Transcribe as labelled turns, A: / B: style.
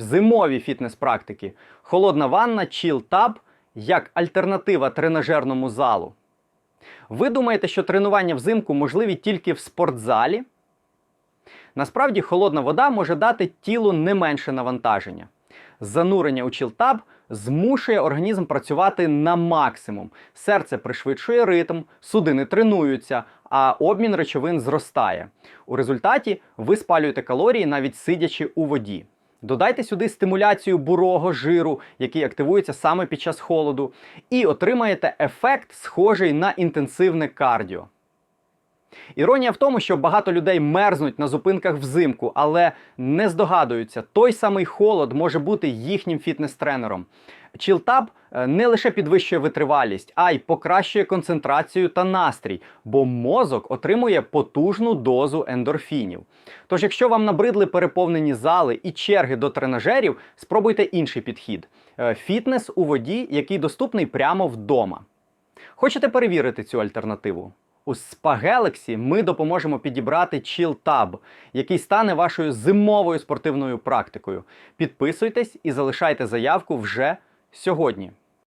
A: Зимові фітнес-практики. Холодна ванна Tub як альтернатива тренажерному залу. Ви думаєте, що тренування взимку можливі тільки в спортзалі? Насправді, холодна вода може дати тілу не менше навантаження. Занурення у чілтаб змушує організм працювати на максимум. Серце пришвидшує ритм, судини тренуються, а обмін речовин зростає. У результаті ви спалюєте калорії навіть сидячи у воді. Додайте сюди стимуляцію бурого жиру, який активується саме під час холоду, і отримаєте ефект, схожий на інтенсивне кардіо. Іронія в тому, що багато людей мерзнуть на зупинках взимку, але не здогадуються, той самий холод може бути їхнім фітнес-тренером. Чілтаб е, не лише підвищує витривалість, а й покращує концентрацію та настрій, бо мозок отримує потужну дозу ендорфінів. Тож, якщо вам набридли переповнені зали і черги до тренажерів, спробуйте інший підхід: Е, фітнес у воді, який доступний прямо вдома. Хочете перевірити цю альтернативу? У Spa Galaxy ми допоможемо підібрати Chill Tab, який стане вашою зимовою спортивною практикою. Підписуйтесь і залишайте заявку вже сьогодні.